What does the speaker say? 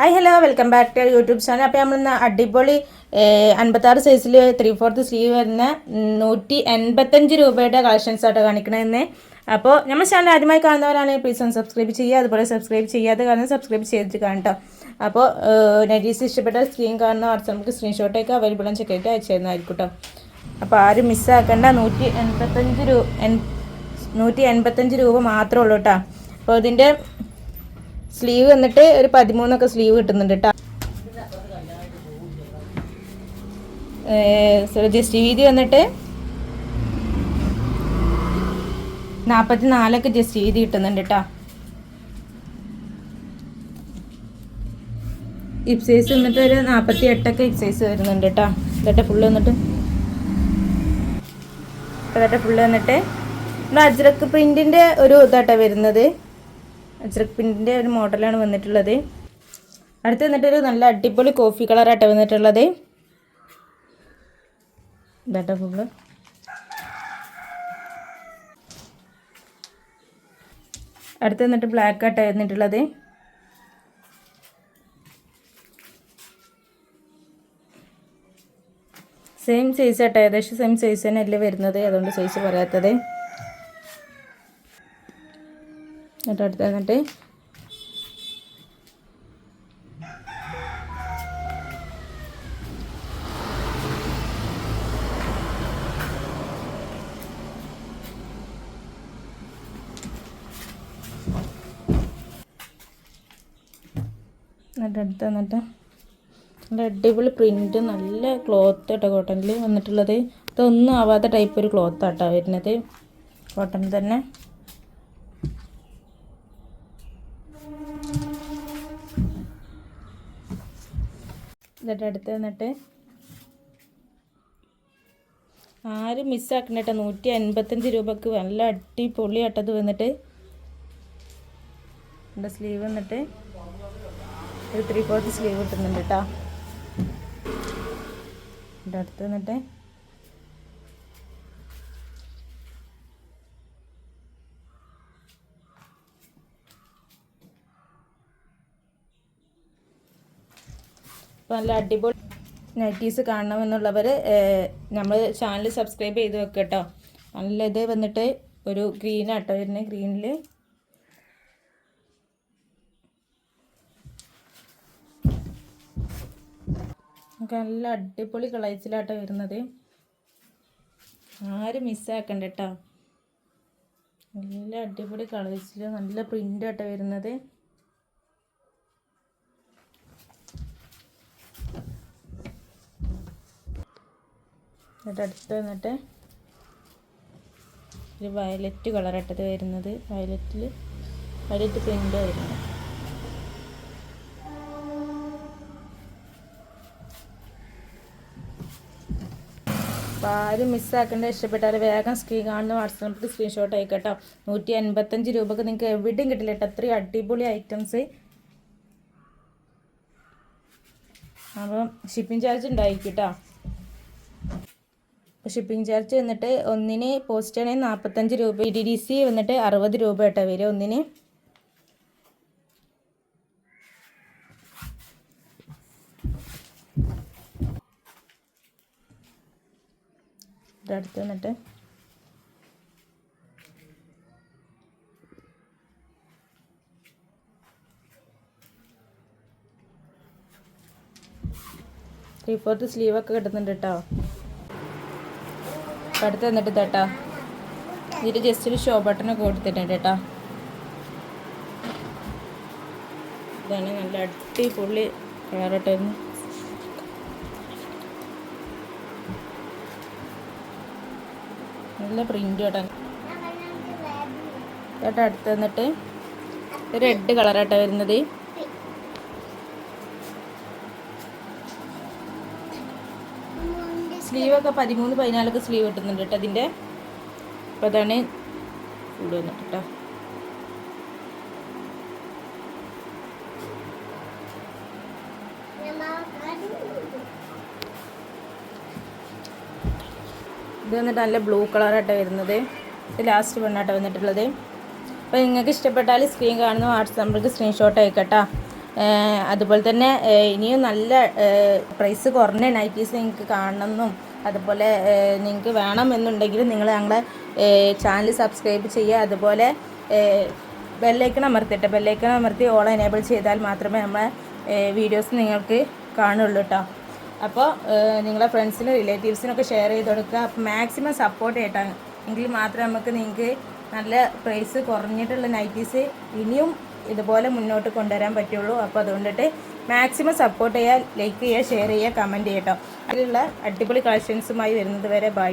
Hi hello welcome back to YouTube channel അപ്പോൾ നമ്മളിന്ന് അടിപൊളി അൻപത്താറ് സൈസിൽ ത്രീ ഫോർത്ത് സ്ലീവ് വരുന്ന നൂറ്റി എൺപത്തഞ്ച് രൂപയുടെ കളക്ഷൻസ് ആയിട്ട് കാണിക്കണമെന്ന് അപ്പോൾ നമ്മൾ ചാനൽ ആദ്യമായി കാണുന്നവരാണെങ്കിൽ പ്ലീസ് ഒന്ന് സബ്സ്ക്രൈബ് ചെയ്യുക. അതുപോലെ സബ്സ്ക്രൈബ് ചെയ്യാതെ കാരണം സബ്സ്ക്രൈബ് ചെയ്തിട്ട് കാണട്ടോ അപ്പോൾ നൈറ്റീസ് ഇഷ്ടപ്പെട്ട സ്ക്രീൻ കാണുന്ന വാട്സാപ്പ് നമുക്ക് സ്ക്രീൻഷോട്ടൊക്കെ അവൈലബിൾ ആണ്. ചെക്ക് ചെയ്തിട്ട് അയച്ചു തരുന്നതായിരിക്കും അപ്പോൾ ആരും മിസ്സാക്കേണ്ട നൂറ്റി എൺപത്തഞ്ച് രൂപ നൂറ്റി എൺപത്തഞ്ച് രൂപ മാത്രമേ ഉള്ളൂ കേട്ടോ അപ്പോൾ ഇതിന്റെ സ്ലീവ് വന്നിട്ട് ഒരു പതിമൂന്നൊക്കെ സ്ലീവ് കിട്ടുന്നുണ്ട് കേട്ടോ ജസ്റ്റ് വീതി വന്നിട്ട് നാൽപ്പത്തി നാലൊക്കെ ജസ്റ്റ് വീതി കിട്ടുന്നുണ്ട് കേട്ടോ ഹിപ് സൈസ് വന്നിട്ട് ഒരു നാൽപ്പത്തി എട്ടൊക്കെ ഹിപ് സൈസ് വരുന്നുണ്ട് കേട്ടോ ഇതട്ടെ ഫുള്ള് വന്നിട്ട്. ഇതട്ടെ ഫുള്ള് വന്നിട്ട്. നമ്മുടെ അജ്രക്ക് പ്രിന്റിന്റെ ഒരു ഇതാട്ടെ വരുന്നത്. അജ്രക് പിന്റെ ഒരു മോഡലാണ് വന്നിട്ടുള്ളത്. അടുത്ത് വന്നിട്ടൊരു നല്ല അടിപൊളി കോഫി കളറായിട്ട് വന്നിട്ടുള്ളത്. ഇതാട്ടോ ഫുള്ള് അടുത്ത് വന്നിട്ട് ബ്ലാക്ക് ആട്ടോ വന്നിട്ടുള്ളത്. സെയിം സൈസ് ആട്ടോ ഏകദേശം സെയിം സൈസ് തന്നെ അല്ലേ വരുന്നത്? അതുകൊണ്ട് സൈസ് പറയാത്തത്. എന്നിട്ട് അടുത്ത് വന്നിട്ട് എന്നിട്ട് അടുത്ത് വന്നിട്ട് നല്ല അടിപൊളി പ്രിന്റ് നല്ല ക്ലോത്ത് കേട്ടോ കോട്ടണിൽ വന്നിട്ടുള്ളത്. ഇതൊന്നും ആവാത്ത ടൈപ്പ് ഒരു ക്ലോത്ത് ആട്ടോ വരുന്നത്. കോട്ടണിൽ തന്നെ. എന്നിട്ട് അടുത്ത് വന്നിട്ട് ആരും മിസ്സാക്കണ്ട കേട്ടോ നൂറ്റി അൻപത്തഞ്ച് രൂപക്ക് നല്ല അടിപൊളി ആട്ടത് വന്നിട്ട് എന്റെ സ്ലീവ് വന്നിട്ട് ഒരു ത്രീ ഫോർത്ത് സ്ലീവ് കിട്ടുന്നുണ്ട് കേട്ടോ എന്റെ അടുത്ത് വന്നിട്ട് അപ്പോൾ നല്ല അടിപൊളി നൈറ്റീസ് കാണണമെന്നുള്ളവർ നമ്മൾ ചാനൽ സബ്സ്ക്രൈബ് ചെയ്ത് വെക്കുക കേട്ടോ നല്ല ഇത് വന്നിട്ട് ഒരു ഗ്രീനാട്ടോ വരുന്നത് ഗ്രീനിൽ നമുക്ക് നല്ല അടിപൊളി കളേഴ്സിലാട്ടോ വരുന്നത്. ആരും മിസ്സാക്കണ്ട കേട്ടോ നല്ല അടിപൊളി കളേഴ്സിൽ നല്ല പ്രിന്റ് ആട്ടോ വരുന്നത്. എന്നിട്ട് അടുത്ത് വന്നിട്ട് ഒരു വയലറ്റ് കളറായിട്ടത് വരുന്നത്. വയലറ്റിൽ വയലറ്റ് പ്രിന്റ് വരുന്നത്. അപ്പോൾ ആരും മിസ്സാക്കേണ്ട ഇഷ്ടപ്പെട്ടാൽ വേഗം സ്ക്രീൻ കാണുന്ന വാട്സാപ്പിൽ സ്ക്രീൻഷോട്ട് അയക്കട്ടോ. നൂറ്റി അൻപത്തഞ്ച് രൂപക്ക് നിങ്ങൾക്ക് എവിടെയും കിട്ടില്ല കേട്ടോ. അത്രയും അടിപൊളി ഐറ്റംസ് അപ്പം ഷിപ്പിംഗ് ചാർജ് ഉണ്ടായിരിക്കും കേട്ടോ. ഷിപ്പിംഗ് ചാർജ് വന്നിട്ട് ഒന്നിന് പോസ്റ്റ് ആണെങ്കിൽ നാൽപ്പത്തഞ്ച് രൂപ ഡി ഡി സി വന്നിട്ട് അറുപത് രൂപ കേട്ടോ വരും ഒന്നിന്. അടുത്ത് വന്നിട്ട്. ത്രീ ഫോർത്ത് സ്ലീവൊക്കെ കിട്ടുന്നുണ്ട് കേട്ടോ. അടുത്ത് എന്നിട്ട് തട്ടാ. ഇതിൽ ജസ്റ്റ് ഒരു ഷോ ബട്ടണൊക്കെ കൊടുത്തിട്ടുണ്ട് കേട്ടോ. ഇതാണ് നല്ല അടിപൊളി കളറിട്ടായിരുന്നു നല്ല പ്രിന്റ് കേട്ടോ. ചേട്ടാ അടുത്ത് വന്നിട്ട് റെഡ് കളറാട്ടോ വരുന്നത്. സ്ലീവൊക്കെ പതിമൂന്ന് പതിനാലൊക്കെ സ്ലീവ് കിട്ടുന്നുണ്ട് കേട്ടോ അതിന്റെ. അപ്പോൾ അതാണ് ഫുഡ് വന്നിട്ട് കേട്ടോ ഇത് വന്നിട്ട് നല്ല ബ്ലൂ കളറായിട്ടാണ് വരുന്നത്. ഇത് ലാസ്റ്റ് പെണ്ണായിട്ടാണ് വന്നിട്ടുള്ളത്. അപ്പോൾ നിങ്ങൾക്ക് ഇഷ്ടപ്പെട്ടാൽ സ്ക്രീൻ കാണുന്ന വാട്സാപ്പ് നമ്പർക്ക് സ്ക്രീൻഷോട്ട് അയക്കട്ടോ. അതുപോലെ തന്നെ ഇനിയും നല്ല പ്രൈസ് കുറഞ്ഞ നൈറ്റീസ് നിങ്ങൾക്ക് കാണണമെന്നും അതുപോലെ നിങ്ങൾക്ക് വേണമെന്നുണ്ടെങ്കിൽ നിങ്ങൾ ഞങ്ങളെ ചാനൽ സബ്സ്ക്രൈബ് ചെയ്യുക. അതുപോലെ ബെല്ലൈക്കൺ അമർത്തിയിട്ട് ബെല്ലൈക്കൺ അമർത്തി ഓൾ എനേബിൾ ചെയ്താൽ മാത്രമേ നമ്മളെ വീഡിയോസ് നിങ്ങൾക്ക് കാണുള്ളൂ കേട്ടോ അപ്പോൾ നിങ്ങളെ ഫ്രണ്ട്സിനും റിലേറ്റീവ്സിനൊക്കെ ഷെയർ ചെയ്ത് കൊടുക്കുക. അപ്പോൾ മാക്സിമം സപ്പോർട്ട് ചെയ്യട്ടോ. എങ്കിൽ മാത്രമേ നമുക്ക് നിങ്ങൾക്ക് നല്ല പ്രൈസ് കുറഞ്ഞിട്ടുള്ള നൈറ്റീസ് ഇനിയും ഇതുപോലെ മുന്നോട്ട് കൊണ്ടുവരാൻ പറ്റുള്ളൂ. അപ്പോൾ അതുകൊണ്ടിട്ട് മാക്സിമം സപ്പോർട്ട് ചെയ്യുക ലൈക്ക് ചെയ്യുക ഷെയർ ചെയ്യുക കമന്റ് ചെയ്യട്ടോ അതിലുള്ള അടിപൊളി കളക്ഷൻസുമായി വരുന്നത് വരെ ബൈ